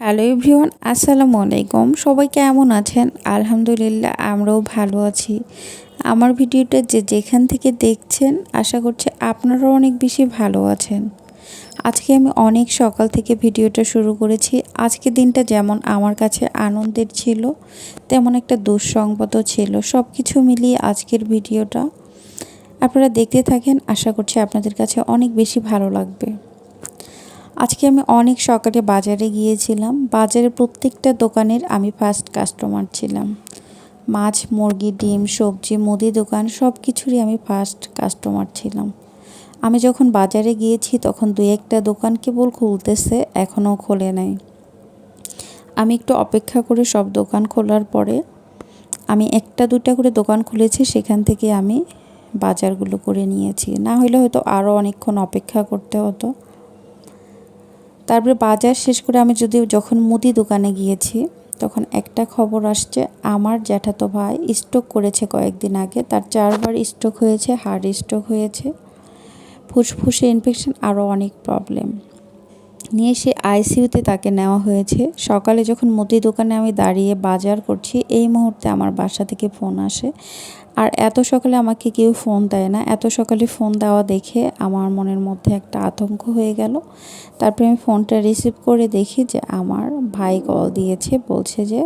Hello everyone, আসসালামু আলাইকুম। সবাই কেমন আছেন? আলহামদুলিল্লাহ, আমরাও ভালো আছি। আমার ভিডিওটা যে যেখান থেকে দেখছেন, আশা করছি আপনারাও অনেক বেশি ভালো আছেন। আজকে আমি অনেক সকাল থেকে ভিডিওটা শুরু করেছি। আজকে দিনটা যেমন আমার কাছে আনন্দের ছিল, তেমন একটা দুঃসংবাদও ছিল। সব কিছু মিলিয়ে আজকের ভিডিওটা আপনারা দেখতে থাকেন। আশা করছি আপনাদের কাছে অনেক বেশি ভালো লাগবে। আজকে আমি অনেক সকালে বাজারে গিয়েছিলাম। বাজারে প্রত্যেকটা দোকানের আমি ফার্স্ট কাস্টমার ছিলাম। মাছ, মুরগি, ডিম, সবজি, মুদি দোকান সব কিছুরই আমি ফার্স্ট কাস্টমার ছিলাম। আমি যখন বাজারে গিয়েছি তখন দুই একটা দোকান কেবল খুলতেছে, এখনও খোলে নাই। আমি একটু অপেক্ষা করে সব দোকান খোলার পরে আমি একটা দুটা করে দোকান খুলেছি, সেখান থেকে আমি বাজারগুলো করে নিয়েছি। না হলে হয়তো আরও অনেকক্ষণ অপেক্ষা করতে হতো। তারপরে বাজার শেষ করে আমি যদি যখন মুদি দোকানে গিয়েছি, তখন একটা খবর আসছে, আমার জ্যাঠাতো ভাই স্ট্রোক করেছে কয়েকদিন আগে। তার চারবার স্ট্রোক হয়েছে হার্ট স্ট্রোক হয়েছে। ফুসফুসে ইনফেকশন আরও অনেক প্রবলেম নিয়ে সে আইসিইউতে তাকে নেওয়া হয়েছে। সকালে যখন মুদি দোকানে আমি দাঁড়িয়ে বাজার করছি, এই মুহূর্তে আমার বাসা থেকে ফোন আসে। আর এত সকালে আমাকে কেউ ফোন দেয় না। এত সকালে ফোন দেওয়া দেখে আমার মনের মধ্যে একটা আতঙ্ক হয়ে গেল। তারপরে আমি ফোনটা রিসিভ করে দেখি যে আমার ভাই কল দিয়েছে, বলছে যে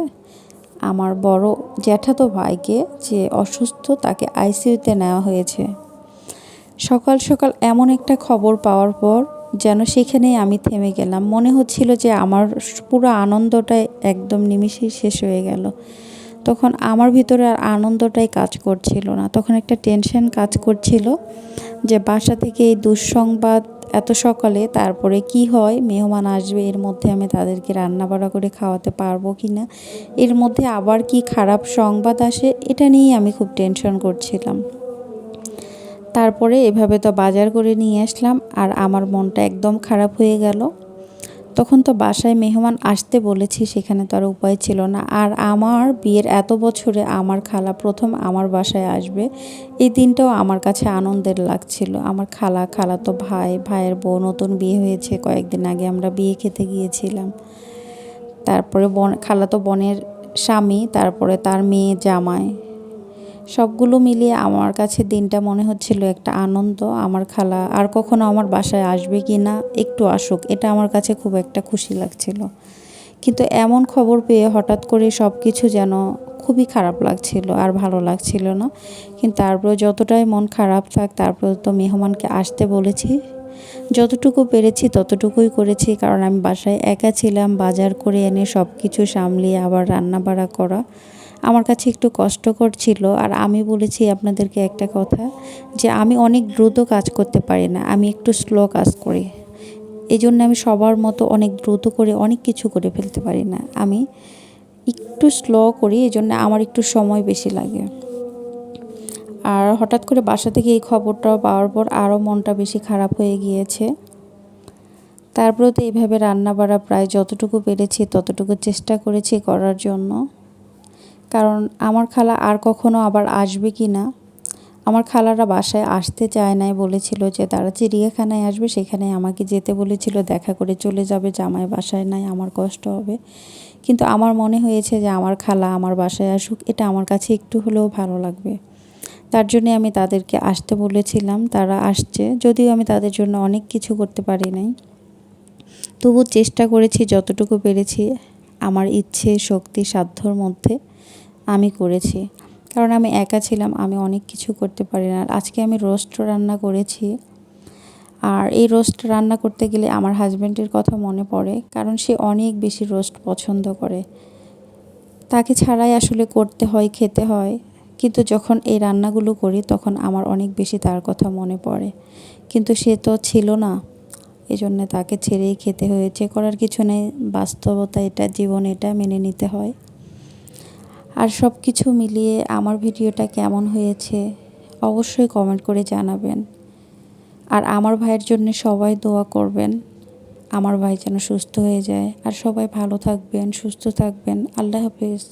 আমার বড় জ্যাঠাতো ভাইকে যে অসুস্থ তাকে আইসিইউতে নেওয়া হয়েছে। সকাল সকাল এমন একটা খবর পাওয়ার পর যেন সেখানেই আমি থেমে গেলাম। মনে হচ্ছিল যে আমার পুরো আনন্দটাই একদম নিমিষেই শেষ হয়ে গেল। তখন আমার ভিতরে আর আনন্দটাই কাজ করছিল না। তখন একটা টেনশন কাজ করছিল যে বাসা থেকে এই দুঃসংবাদ এত সকালে তারপরে কি হয়, মেহমান আসবে, এর মধ্যে আমি তাদেরকে রান্না বাড়া করে খাওয়াতে পারব কি না, এর মধ্যে আবার কি খারাপ সংবাদ আসে, এটা নিয়েই আমি খুব টেনশন করছিলাম। তারপরে এভাবে তো বাজার করে নিয়ে আসলাম, আর আমার মনটা একদম খারাপ হয়ে গেল। তখন তো বাসায় মেহমান আসতে বলেছি, সেখানে তো আর উপায় ছিল না। আর আমার বিয়ের এত বছরে আমার খালা প্রথম আমার বাসায় আসবে, এই দিনটাও আমার কাছে আনন্দের লাগছিল। আমার খালা খালা তো ভাই, ভাইয়ের বউ নতুন বিয়ে হয়েছে, কয়েকদিন আগে আমরা বিয়ে খেতে গিয়েছিলাম। তারপরে বন, খালা তো বোনের স্বামী, তারপরে তার মেয়ে জামাই। সবগুলো মিলিয়ে আমার কাছে দিনটা মনে হচ্ছিল একটা আনন্দ, আমার খালা। আর কখনো আমার বাসায় আসবে কি না, একটু আসুক, এটা আমার কাছে খুব একটা খুশি লাগছিল। কিন্তু এমন খবর পেয়ে হঠাৎ করে সব কিছু যেন খুবই খারাপ লাগছিল আর ভালো লাগছিল না। কিন্তু তারপরে যতটাই মন খারাপ থাক, তারপরে তো মেহমানকে আসতে বলেছি। যতটুকু পেরেছি ততটুকুই করেছি, কারণ আমি বাসায় একা ছিলাম, বাজার করে এনে সব কিছু সামলিয়ে আবার রান্না বাড়া করা। আমার কাছে একটু কষ্টকর ছিল আর আমি বলেছি আপনাদেরকে একটা কথা যে আমি অনেক দ্রুত কাজ করতে পারি না, আমি একটু স্লো কাজ করি। এই জন্য আমি সবার মতো অনেক দ্রুত করে অনেক কিছু করে ফেলতে পারি না, আমি একটু স্লো করি এই জন্য আমার একটু সময় বেশি লাগে। আর হঠাৎ করে বাসা থেকে এই খবরটা পাওয়ার পর আরও মনটা বেশি খারাপ হয়ে গিয়েছে। তারপরেও তো এইভাবে রান্না বাড়া প্রায় যতটুকু পেরেছি ততটুকু চেষ্টা করেছি করার জন্য। কারণ আমার খালা আর কখনো আবার আসবে কি না? আমার খালারা বাসায় আসতে চায় নাই বলেছিল যে তারা চিড়িয়াখানায় আসবে সেখানে আমাকে যেতে বলেছিল, দেখা করে চলে যাবে, জামাই বাসায় নাই, আমার কষ্ট হবে। কিন্তু আমার মনে হয়েছে যে আমার খালা আমার বাসায় আসুক, এটা আমার কাছে একটু হলেও ভালো লাগবে। তার জন্যে আমি তাদেরকে আসতে বলেছিলাম, তারা আসছে, যদিও আমি তাদের জন্য অনেক কিছু করতে পারি নাই। তবু চেষ্টা করেছি, যতটুকু পেরেছি, আমার ইচ্ছে, শক্তি, সাধ্যর মধ্যে আমি করেছি। কারণ আমি একা ছিলাম, আমি অনেক কিছু করতে পারি না। আজকে আমি রোস্ট রান্না করেছি। আর এই রোস্ট রান্না করতে গেলে আমার হাজব্যান্ডের কথা মনে পড়ে, কারণ সে অনেক বেশি রোস্ট পছন্দ করে। তাকে ছাড়াই আসলে করতে হয়, খেতে হয়। কিন্তু যখন এই রান্নাগুলো করি, তখন আমার অনেক বেশি তার কথা মনে পড়ে। কিন্তু সে তো ছিল না। এজন্য তাকে ছেড়েই খেতে হয়েছে। করার কিছু নেই। বাস্তবতা এটা, জীবন এটা মেনে নিতে হয়। আর সব কিছু মিলিয়ে আমার ভিডিওটা কেমন হয়েছে, অবশ্যই কমেন্ট করে জানাবেন। আর আমার ভাইয়ের জন্য সবাই দোয়া করবেন, আমার ভাই যেন সুস্থ হয়ে যায়। আর সবাই ভালো থাকবেন, সুস্থ থাকবেন। আল্লাহ হাফিজ।